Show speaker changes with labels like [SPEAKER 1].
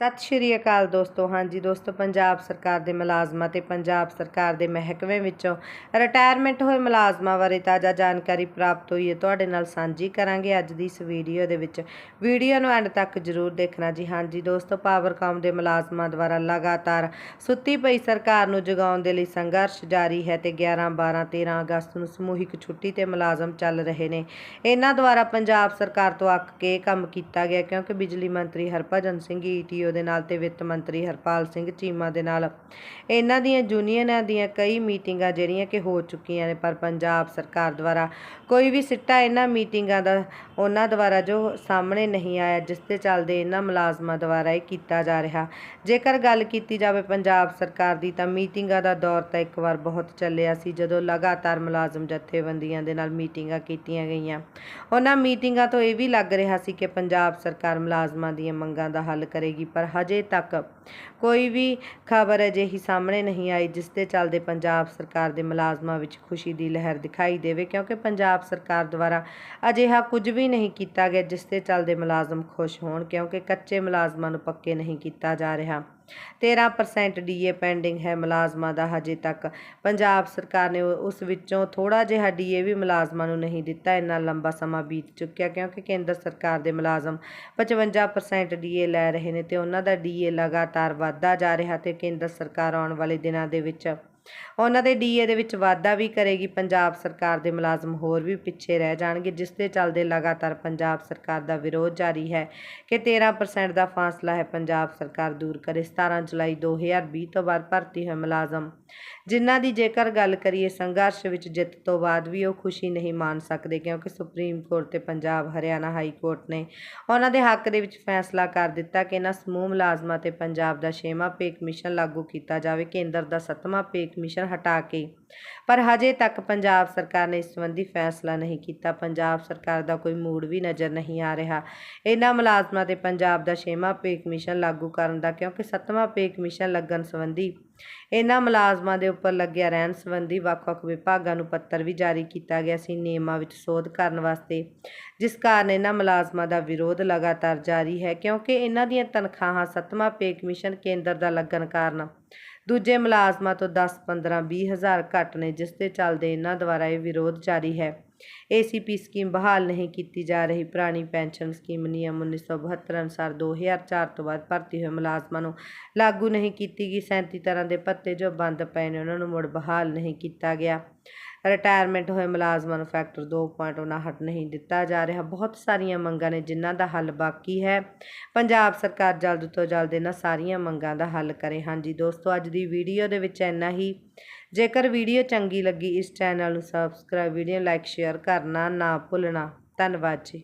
[SPEAKER 1] ਸਤਿ ਸ਼੍ਰੀ ਅਕਾਲ ਦੋਸਤੋ। ਹਾਂਜੀ ਦੋਸਤੋ, ਪੰਜਾਬ ਸਰਕਾਰ ਦੇ ਮੁਲਾਜ਼ਮਾਂ ਤੇ ਪੰਜਾਬ ਸਰਕਾਰ ਦੇ ਮਹਿਕਮੇ ਵਿੱਚੋਂ ਰਿਟਾਇਰਮੈਂਟ ਹੋਏ ਮੁਲਾਜ਼ਮਾਂ ਬਾਰੇ ਤਾਜ਼ਾ ਜਾਣਕਾਰੀ ਪ੍ਰਾਪਤ ਹੋਈ ਹੈ। ਤੁਹਾਡੇ ਨਾਲ ਸਾਂਝੀ ਕਰਾਂਗੇ ਅੱਜ ਦੀ ਇਸ ਵੀਡੀਓ ਦੇ ਵਿੱਚ। ਵੀਡੀਓ ਨੂੰ ਐਂਡ ਤੱਕ ਜ਼ਰੂਰ ਦੇਖਣਾ ਜੀ। ਹਾਂਜੀ ਦੋਸਤੋ ਪਾਵਰਕਾਮ ਦੇ ਮੁਲਾਜ਼ਮਾਂ ਦੁਆਰਾ ਲਗਾਤਾਰ ਸੁੱਤੀ ਪਈ ਸਰਕਾਰ ਨੂੰ ਜਗਾਉਣ ਦੇ ਲਈ ਸੰਘਰਸ਼ ਜਾਰੀ ਹੈ ਤੇ 11 12 13 ਅਗਸਤ ਨੂੰ ਸਮੂਹਿਕ ਛੁੱਟੀ ਤੇ ਮੁਲਾਜ਼ਮ ਚੱਲ ਰਹੇ ਨੇ। ਇਹਨਾਂ ਦੁਆਰਾ ਪੰਜਾਬ ਸਰਕਾਰ ਤੋਂ ਅੱਕ ਕੇ ਕੰਮ ਕੀਤਾ ਗਿਆ ਕਿਉਂਕਿ ਬਿਜਲੀ ਮੰਤਰੀ ਹਰਭਜਨ ਸਿੰਘ ਈਟੀਓ ਦੇ ਨਾਲ ਤੇ ਵਿੱਤ ਮੰਤਰੀ ਹਰਪਾਲ ਸਿੰਘ ਚੀਮਾ ਦੇ ਨਾਲ। ਇਹਨਾਂ ਦੀਆਂ ਯੂਨੀਅਨਾਂ ਦੀਆਂ ਕਈ ਮੀਟਿੰਗਾਂ ਜਿਹੜੀਆਂ ਕਿ ਹੋ ਚੁੱਕੀਆਂ ਨੇ, ਪਰ ਪੰਜਾਬ ਸਰਕਾਰ ਦੁਆਰਾ ਕੋਈ ਵੀ ਸਿੱਟਾ ਇਹਨਾਂ ਮੀਟਿੰਗਾਂ ਦਾ ਉਹਨਾਂ ਦੁਆਰਾ ਜੋ ਸਾਹਮਣੇ ਨਹੀਂ ਆਇਆ, ਜਿਸ ਤੇ ਚੱਲਦੇ ਇਹਨਾਂ ਮੁਲਾਜ਼ਮਾਂ ਦੁਆਰਾ ਇਹ ਕੀਤਾ ਜਾ ਰਿਹਾ। ਜੇਕਰ ਗੱਲ ਕੀਤੀ ਜਾਵੇ ਪੰਜਾਬ ਸਰਕਾਰ ਦੀ, ਤਾਂ ਮੀਟਿੰਗਾਂ ਦਾ ਦੌਰ ਤਾਂ ਇੱਕ ਵਾਰ ਬਹੁਤ ਚੱਲਿਆ ਸੀ, ਜਦੋਂ ਲਗਾਤਾਰ ਮੁਲਾਜ਼ਮ ਜਥੇਬੰਦੀਆਂ ਦੇ ਨਾਲ ਮੀਟਿੰਗਾਂ ਕੀਤੀਆਂ ਗਈਆਂ। ਉਹਨਾਂ ਮੀਟਿੰਗਾਂ ਤੋਂ ਇਹ ਵੀ ਲੱਗ ਰਿਹਾ ਸੀ ਕਿ ਪੰਜਾਬ ਸਰਕਾਰ ਮੁਲਾਜ਼ਮਾਂ ਦੀਆਂ ਮੰਗਾਂ ਦਾ ਹੱਲ ਕਰੇਗੀ ਪਰ ਹਜੇ ਤੱਕ ਕੋਈ ਵੀ ਖਬਰ ਅਜਿਹੀ ਸਾਹਮਣੇ ਨਹੀਂ ਆਈ, ਜਿਸ ਦੇ ਚੱਲਦੇ ਪੰਜਾਬ ਸਰਕਾਰ ਦੇ ਮੁਲਾਜ਼ਮਾਂ ਵਿੱਚ ਖੁਸ਼ੀ ਦੀ ਲਹਿਰ ਦਿਖਾਈ ਦੇਵੇ, ਕਿਉਂਕਿ ਪੰਜਾਬ ਸਰਕਾਰ ਦੁਆਰਾ ਅਜਿਹਾ ਕੁਝ ਵੀ ਨਹੀਂ ਕੀਤਾ ਗਿਆ, ਜਿਸ ਦੇ ਚੱਲਦੇ ਮੁਲਾਜ਼ਮ ਖੁਸ਼ ਹੋਣ, ਕਿਉਂਕਿ ਕੱਚੇ ਮੁਲਾਜ਼ਮਾਂ ਨੂੰ ਪੱਕੇ ਨਹੀਂ ਕੀਤਾ ਜਾ ਰਿਹਾ। 13% ਡੀਏ ਪੈਂਡਿੰਗ ਹੈ ਮੁਲਾਜ਼ਮਾਂ ਦਾ ਹਜੇ ਤੱਕ। ਪੰਜਾਬ ਸਰਕਾਰ ਨੇ ਉਸ ਵਿੱਚੋਂ ਥੋੜਾ ਜਿਹਾ ਡੀਏ ਵੀ ਮੁਲਾਜ਼ਮਾਂ ਨੂੰ ਨਹੀਂ ਦਿੱਤਾ। ਇੰਨਾ ਲੰਬਾ ਸਮਾਂ ਬੀਤ ਚੁੱਕਿਆ ਕਿਉਂਕਿ ਕੇਂਦਰ ਸਰਕਾਰ ਦੇ ਮੁਲਾਜ਼ਮ 55% ਡੀਏ ਲੈ ਰਹੇ ਨੇ ਤੇ ਉਹਨਾਂ ਦਾ ਡੀਏ ਲਗਾਤਾਰ ਵਧਦਾ ਜਾ ਰਿਹਾ ਤੇ ਕੇਂਦਰ ਸਰਕਾਰ ਆਉਣ ਵਾਲੇ ਦਿਨਾਂ ਦੇ ਵਿੱਚ ਉਹਨਾਂ ਦੇ ਡੀਏ ਦੇ ਵਿੱਚ ਵਾਧਾ ਵੀ ਕਰੇਗੀ, ਪੰਜਾਬ ਸਰਕਾਰ ਦੇ ਮੁਲਾਜ਼ਮ ਹੋਰ ਵੀ ਪਿੱਛੇ ਰਹਿ ਜਾਣਗੇ, ਜਿਸ ਦੇ ਚੱਲਦੇ ਲਗਾਤਾਰ ਪੰਜਾਬ ਸਰਕਾਰ ਦਾ ਵਿਰੋਧ ਜਾਰੀ ਹੈ ਕਿ 13% ਦਾ ਫਾਸਲਾ ਹੈ ਪੰਜਾਬ ਸਰਕਾਰ ਦੂਰ ਕਰੇ। 17 ਜੁਲਾਈ 2020 ਤੋਂ ਬਾਅਦ ਭਰਤੀ ਹੋਏ ਮੁਲਾਜ਼ਮ। ਜਿਨ੍ਹਾਂ ਦੀ ਜੇਕਰ ਗੱਲ ਕਰੀਏ, ਸੰਘਰਸ਼ ਵਿੱਚ ਜਿੱਤ ਤੋਂ ਬਾਅਦ ਵੀ ਉਹ ਖੁਸ਼ੀ ਨਹੀਂ ਮਾਣ ਸਕਦੇ ਕਿਉਂਕਿ ਸੁਪਰੀਮ ਕੋਰਟ ਤੇ ਪੰਜਾਬ ਹਰਿਆਣਾ ਹਾਈ ਕੋਰਟ ਨੇ ਉਹਨਾਂ ਦੇ ਹੱਕ ਦੇ ਵਿੱਚ ਫੈਸਲਾ ਕਰ ਦਿੱਤਾ ਕਿ ਇਹਨਾਂ ਸਮੂਹ ਮੁਲਾਜ਼ਮਾਂ ਤੇ ਪੰਜਾਬ ਦਾ 6ਵਾਂ ਪੇ ਕਮਿਸ਼ਨ ਲਾਗੂ ਕੀਤਾ ਜਾਵੇ। ਕੇਂਦਰ ਦਾ 7ਵਾਂ ਪੇ ਕਮਿਸ਼ਨ ਹਟਾ ਕੇ। ਪਰ ਹਜੇ ਤੱਕ ਪੰਜਾਬ ਸਰਕਾਰ ਨੇ ਇਸ ਸੰਬੰਧੀ ਫੈਸਲਾ ਨਹੀਂ ਕੀਤਾ। ਪੰਜਾਬ ਸਰਕਾਰ ਦਾ ਕੋਈ ਮੂਡ ਵੀ ਨਜ਼ਰ ਨਹੀਂ ਆ ਰਿਹਾ। ਇਹਨਾਂ ਮੁਲਾਜ਼ਮਾਂ ਤੇ ਪੰਜਾਬ ਦਾ 6ਵਾਂ ਪੇ ਕਮਿਸ਼ਨ ਲਾਗੂ ਕਰਨ ਦਾ, ਕਿਉਂਕਿ 7ਵਾਂ ਪੇ ਕਮਿਸ਼ਨ ਲੱਗਣ ਸੰਬੰਧੀ ਇਹਨਾਂ ਮੁਲਾਜ਼ਮਾਂ ਦੇ ਉੱਪਰ ਲੱਗਿਆ ਰਹਿਣ ਸੰਬੰਧੀ ਵੱਖ-ਵੱਖ ਵਿਭਾਗਾਂ ਨੂੰ ਪੱਤਰ ਵੀ ਜਾਰੀ ਕੀਤਾ ਗਿਆ ਸੀ ਨਿਯਮਾਂ ਵਿੱਚ ਸੋਧ ਕਰਨ ਵਾਸਤੇ, ਜਿਸ ਕਾਰਨ ਇਹਨਾਂ ਮੁਲਾਜ਼ਮਾਂ ਦਾ ਵਿਰੋਧ ਲਗਾਤਾਰ ਜਾਰੀ ਹੈ, ਕਿਉਂਕਿ ਇਹਨਾਂ ਦੀਆਂ ਤਨਖਾਹਾਂ 7ਵਾਂ ਪੇ ਕਮਿਸ਼ਨ ਕੇਂਦਰ ਦਾ ਲੱਗਣ ਕਾਰਨ ਦੂਜੇ ਮੁਲਾਜ਼ਮਾਂ ਤੋਂ 10 15 20 ਹਜ਼ਾਰ ਘੱਟ ਨੇ, ਜਿਸ ਦੇ ਚੱਲਦੇ ਇਹਨਾਂ ਦੁਆਰਾ ਇਹ ਵਿਰੋਧ ਜਾਰੀ ਹੈ। ਏਸੀਪੀ ਸਕੀਮ ਬਹਾਲ ਨਹੀਂ ਕੀਤੀ ਜਾ ਰਹੀ। ਪੁਰਾਣੀ ਪੈਨਸ਼ਨ ਸਕੀਮ ਨਿਯਮ 1972 ਅਨੁਸਾਰ 2004 ਤੋਂ ਬਾਅਦ ਭਰਤੀ ਹੋਏ ਮੁਲਾਜ਼ਮਾਂ ਨੂੰ ਲਾਗੂ ਨਹੀਂ ਕੀਤੀ ਗਈ। 37 ਤਰ੍ਹਾਂ ਦੇ ਪੱਤੇ ਜੋ ਬੰਦ ਪਏ ਨੇ, ਉਹਨਾਂ ਨੂੰ ਮੁੜ ਬਹਾਲ ਨਹੀਂ ਕੀਤਾ ਗਿਆ। ਰਿਟਾਇਰਮੈਂਟ ਹੋਏ ਮੁਲਾਜ਼ਮਾਂ ਨੂੰ ਫੈਕਟਰ 2.59 ਨਹੀਂ ਦਿੱਤਾ ਜਾ ਰਿਹਾ। ਬਹੁਤ ਸਾਰੀਆਂ ਮੰਗਾਂ ਨੇ ਜਿਨ੍ਹਾਂ ਦਾ ਹੱਲ ਬਾਕੀ ਹੈ। ਪੰਜਾਬ ਸਰਕਾਰ ਜਲਦ ਤੋਂ ਜਲਦ ਇਹਨਾਂ ਸਾਰੀਆਂ ਮੰਗਾਂ ਦਾ ਹੱਲ ਕਰੇ। ਹਾਂਜੀ ਦੋਸਤੋ, ਅੱਜ ਦੀ ਵੀਡੀਓ ਦੇ ਵਿੱਚ ਇੰਨਾ ਹੀ। ਜੇਕਰ ਵੀਡੀਓ ਚੰਗੀ ਲੱਗੀ ਇਸ ਚੈਨਲ ਨੂੰ ਸਬਸਕ੍ਰਾਈਬ ਵੀਡੀਓ ਲਾਈਕ ਸ਼ੇਅਰ ਕਰਨਾ ਨਾ ਭੁੱਲਣਾ। ਧੰਨਵਾਦ ਜੀ।